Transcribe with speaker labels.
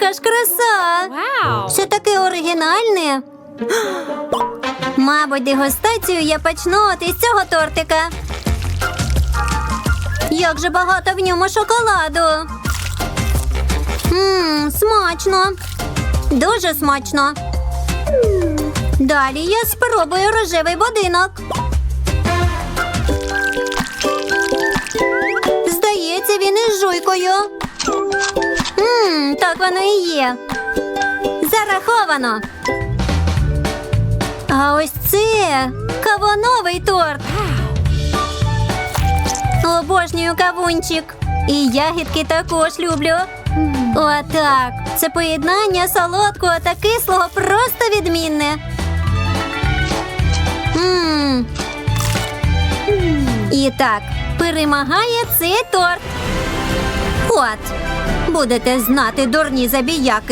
Speaker 1: яка ж краса!
Speaker 2: Wow.
Speaker 1: Все таке оригінальне. Мабуть, дегустацію я почну от із цього тортика. Як же багато в ньому шоколаду. Мм, смачно. Дуже смачно. Далі я спробую рожевий будинок. Здається, він із жуйкою. Так воно і є. Зараховано. А ось це кавуновий торт. Обожнюю кавунчик. І ягідки також люблю. Отак. Це поєднання солодкого та кислого просто відмінне. Мм. І так, перемагає цей торт. От, будете знати дурні забіяки.